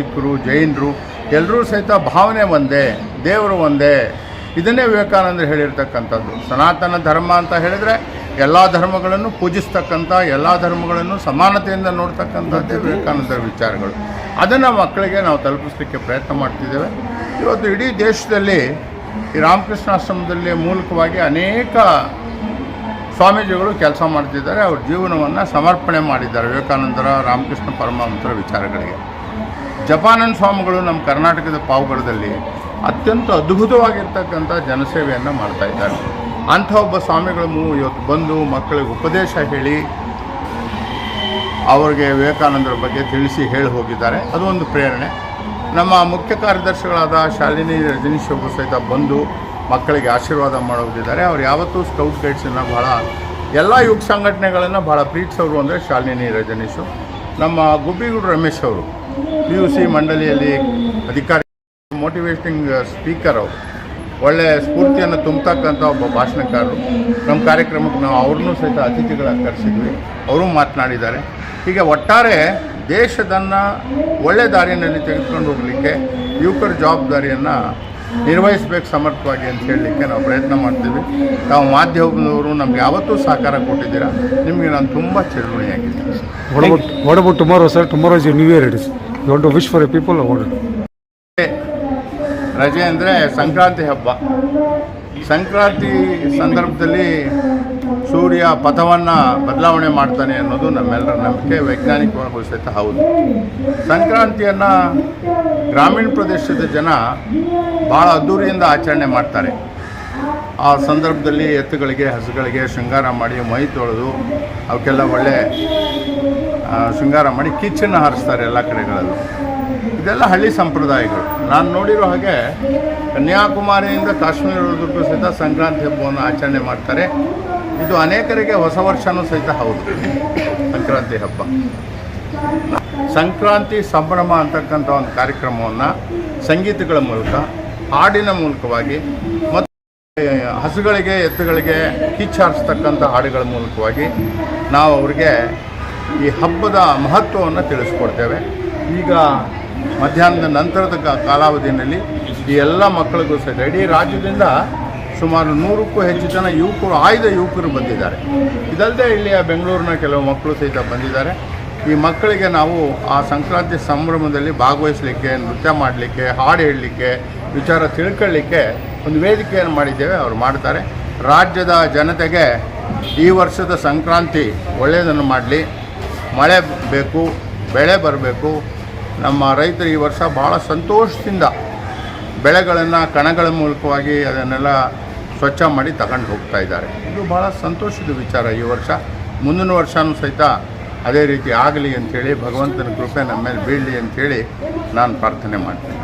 ಸಿಖ್ರು ಜೈನರು ಎಲ್ಲರೂ ಸಹಿತ ಭಾವನೆ ಒಂದೇ, ದೇವರು ಒಂದೇ. ಇದನ್ನೇ ವಿವೇಕಾನಂದರು ಹೇಳಿರ್ತಕ್ಕಂಥದ್ದು. ಸನಾತನ ಧರ್ಮ ಅಂತ ಹೇಳಿದರೆ ಎಲ್ಲ ಧರ್ಮಗಳನ್ನು ಪೂಜಿಸ್ತಕ್ಕಂಥ, ಎಲ್ಲ ಧರ್ಮಗಳನ್ನು ಸಮಾನತೆಯಿಂದ ನೋಡ್ತಕ್ಕಂಥದ್ದೇ ವಿವೇಕಾನಂದರ ವಿಚಾರಗಳು. ಅದನ್ನು ಮಕ್ಕಳಿಗೆ ನಾವು ತಲುಪಿಸ್ಲಿಕ್ಕೆ ಪ್ರಯತ್ನ ಮಾಡ್ತಿದ್ದೇವೆ. ಇವತ್ತು ಇಡೀ ದೇಶದಲ್ಲಿ ಈ ರಾಮಕೃಷ್ಣಾಶ್ರಮದಲ್ಲಿ ಮೂಲಕವಾಗಿ ಅನೇಕ ಸ್ವಾಮೀಜಿಗಳು ಕೆಲಸ ಮಾಡ್ತಿದ್ದಾರೆ. ಅವ್ರ ಜೀವನವನ್ನು ಸಮರ್ಪಣೆ ಮಾಡಿದ್ದಾರೆ ವಿವೇಕಾನಂದರ, ರಾಮಕೃಷ್ಣ ಪರಮಹಂಸರ ವಿಚಾರಗಳಿಗೆ. ಜಪಾನಂದ ಸ್ವಾಮಿಗಳು ನಮ್ಮ ಕರ್ನಾಟಕದ ಪಾವಗಡದಲ್ಲಿ ಅತ್ಯಂತ ಅದ್ಭುತವಾಗಿರ್ತಕ್ಕಂಥ ಜನಸೇವೆಯನ್ನು ಮಾಡ್ತಾ ಇದ್ದಾರೆ. ಅಂಥ ಒಬ್ಬ ಸ್ವಾಮಿಗಳು ಇವತ್ತು ಬಂದು ಮಕ್ಕಳಿಗೆ ಉಪದೇಶ ಹೇಳಿ ಅವರಿಗೆ ವಿವೇಕಾನಂದರ ಬಗ್ಗೆ ತಿಳಿಸಿ ಹೇಳಿ ಹೋಗಿದ್ದಾರೆ. ಅದು ಒಂದು ಪ್ರೇರಣೆ. ನಮ್ಮ ಮುಖ್ಯ ಕಾರ್ಯದರ್ಶಿಗಳಾದ ಶಾಲಿನಿ ರಜನೀಶ್ ಅವರು ಸಹಿತ ಬಂದು ಮಕ್ಕಳಿಗೆ ಆಶೀರ್ವಾದ ಮಾಡೋದಿದ್ದಾರೆ. ಅವ್ರು ಯಾವತ್ತೂ ಸ್ಕೌಟ್ ಗೈಡ್ಸನ್ನು ಭಾಳ ಎಲ್ಲ ಯುವ ಸಂಘಟನೆಗಳನ್ನು ಭಾಳ ಪ್ರೀತಿಸೋರು ಅಂದರೆ ಶಾಲಿನಿ ರಜನೀಶು. ನಮ್ಮ ಗುಬ್ಬಿಗೂಡು ರಮೇಶ್ ಅವರು. ಪಿ ಯು ಸಿ ಮಂಡಳಿಯಲ್ಲಿ ಅಧಿಕಾರಿ ಮೋಟಿವೇಟಿಂಗ್ ಸ್ಪೀಕರ್ ಅವರು. ಒಳ್ಳೆ ಸ್ಫೂರ್ತಿಯನ್ನು ತುಂಬತಕ್ಕಂಥ ಒಬ್ಬ ಭಾಷಣಕಾರರು. ನಮ್ಮ ಕಾರ್ಯಕ್ರಮಕ್ಕೆ ನಾವು ಅವ್ರನ್ನೂ ಸಹಿತ ಅತಿಥಿಗಳಾಗಿ ಕರೆಸಿದ್ವಿ. ಅವರು ಮಾತನಾಡಿದ್ದಾರೆ. ಹೀಗೆ ಒಟ್ಟಾರೆ ದೇಶದನ್ನು ಒಳ್ಳೆ ದಾರಿಯಲ್ಲಿ ತೆಗೆದುಕೊಂಡು ಹೋಗಲಿಕ್ಕೆ ಯುವಕರ ಜವಾಬ್ದಾರಿಯನ್ನು ನಿರ್ವಹಿಸಬೇಕು ಸಮರ್ಥವಾಗಿ ಅಂತ ಹೇಳಲಿಕ್ಕೆ ನಾವು ಪ್ರಯತ್ನ ಮಾಡ್ತೀವಿ. ತಾವು ಮಾಧ್ಯಮದವರು ನಮ್ಗೆ ಯಾವತ್ತೂ ಸಹಕಾರ ಕೊಟ್ಟಿದ್ದೀರಾ? ನಿಮಗೆ ನಾನು ತುಂಬ ಚಿರಋಣಿಯಾಗಿದ್ದೀನಿ. What tomorrow sir tomorrow is? New year it is you to wish for people or what? ರಜೆ ಅಂದರೆ ಸಂಕ್ರಾಂತಿ ಹಬ್ಬ. ಸಂಕ್ರಾಂತಿ ಸಂದರ್ಭದಲ್ಲಿ ಸೂರ್ಯ ಪಥವನ್ನು ಬದಲಾವಣೆ ಮಾಡ್ತಾನೆ ಅನ್ನೋದು ನಮ್ಮೆಲ್ಲರ ನಂಬಿಕೆ ವೈಜ್ಞಾನಿಕವಾಗಿ ಸಹಿತ ಹೌದು. ಸಂಕ್ರಾಂತಿಯನ್ನು ಗ್ರಾಮೀಣ ಪ್ರದೇಶದ ಜನ ಭಾಳ ಅದ್ದೂರಿಯಿಂದ ಆಚರಣೆ ಮಾಡ್ತಾರೆ. ಆ ಸಂದರ್ಭದಲ್ಲಿ ಎತ್ತುಗಳಿಗೆ, ಹಸುಗಳಿಗೆ ಶೃಂಗಾರ ಮಾಡಿ, ಮೈ ತೊಳೆದು ಅವಕ್ಕೆಲ್ಲ ಒಳ್ಳೆ ಶೃಂಗಾರ ಮಾಡಿ, ಕಿಚ್ಚನ್ನು ಹಾರಿಸ್ತಾರೆ ಎಲ್ಲ ಕಡೆಗಳಲ್ಲೂ. ಇದೆಲ್ಲ ಹಳ್ಳಿ ಸಂಪ್ರದಾಯಗಳು. ನಾನು ನೋಡಿರೋ ಹಾಗೆ ಕನ್ಯಾಕುಮಾರಿಯಿಂದ ಕಾಶ್ಮೀರದವರೆಗೂ ಸಹಿತ ಸಂಕ್ರಾಂತಿ ಹಬ್ಬವನ್ನು ಆಚರಣೆ ಮಾಡ್ತಾರೆ. ಇದು ಅನೇಕರಿಗೆ ಹೊಸ ವರ್ಷವೂ ಸಹಿತ ಹೌದು. ಸಂಕ್ರಾಂತಿ ಹಬ್ಬ. ಸಂಕ್ರಾಂತಿ ಸಂಭ್ರಮ ಅಂತಕ್ಕಂಥ ಒಂದು ಕಾರ್ಯಕ್ರಮವನ್ನು ಸಂಗೀತಗಳ ಮೂಲಕ, ಹಾಡಿನ ಮೂಲಕವಾಗಿ ಮತ್ತು ಹಸುಗಳಿಗೆ, ಎತ್ತುಗಳಿಗೆ ಕಿಚ್ಚಾರಿಸ್ತಕ್ಕಂಥ ಹಾಡುಗಳ ಮೂಲಕವಾಗಿ ನಾವು ಅವರಿಗೆ ಈ ಹಬ್ಬದ ಮಹತ್ವವನ್ನು ತಿಳಿಸ್ಕೊಡ್ತೇವೆ. ಈಗ ಮಧ್ಯಾಹ್ನದ ನಂತರದ ಕಾಲಾವಧಿಯಲ್ಲಿ ಈ ಎಲ್ಲ ಮಕ್ಕಳಿಗೂ ಸಹ ಇಡೀ ರಾಜ್ಯದಿಂದ ಸುಮಾರು ನೂರಕ್ಕೂ ಹೆಚ್ಚು ಜನ ಯುವಕರು, ಆಯ್ದ ಯುವಕರು ಬಂದಿದ್ದಾರೆ. ಇದಲ್ಲದೆ ಇಲ್ಲಿಯ ಬೆಂಗಳೂರಿನ ಕೆಲವು ಮಕ್ಕಳು ಸಹಿತ ಬಂದಿದ್ದಾರೆ. ಈ ಮಕ್ಕಳಿಗೆ ನಾವು ಆ ಸಂಕ್ರಾಂತಿ ಸಂಭ್ರಮದಲ್ಲಿ ಭಾಗವಹಿಸಲಿಕ್ಕೆ, ನೃತ್ಯ ಮಾಡಲಿಕ್ಕೆ, ಹಾಡು ಹೇಳಲಿಕ್ಕೆ, ವಿಚಾರ ತಿಳ್ಕೊಳ್ಳಿಕ್ಕೆ ಒಂದು ವೇದಿಕೆಯನ್ನು ಮಾಡಿದ್ದೇವೆ. ಅವರು ಮಾಡ್ತಾರೆ. ರಾಜ್ಯದ ಜನತೆಗೆ ಈ ವರ್ಷದ ಸಂಕ್ರಾಂತಿ ಒಳ್ಳೆಯದನ್ನು ಮಾಡಲಿ. ಮಳೆ ಬೇಕು, ಬೆಳೆ ಬರಬೇಕು. ನಮ್ಮ ರೈತರು ಈ ವರ್ಷ ಭಾಳ ಸಂತೋಷದಿಂದ ಬೆಳೆಗಳನ್ನು, ಕಣಗಳ ಮೂಲಕವಾಗಿ ಅದನ್ನೆಲ್ಲ ಸ್ವಚ್ಛ ಮಾಡಿ ತಗೊಂಡು ಹೋಗ್ತಾ ಇದ್ದಾರೆ. ಇದು ಭಾಳ ಸಂತೋಷದ ವಿಚಾರ ಈ ವರ್ಷ. ಮುಂದಿನ ವರ್ಷವೂ ಸಹಿತ ಅದೇ ರೀತಿ ಆಗಲಿ ಅಂಥೇಳಿ ಭಗವಂತನ ಕೃಪೆ ನಮ್ಮ ಮೇಲೆ ಬೀಳಲಿ ಅಂಥೇಳಿ ನಾನು ಪ್ರಾರ್ಥನೆ ಮಾಡ್ತೀನಿ.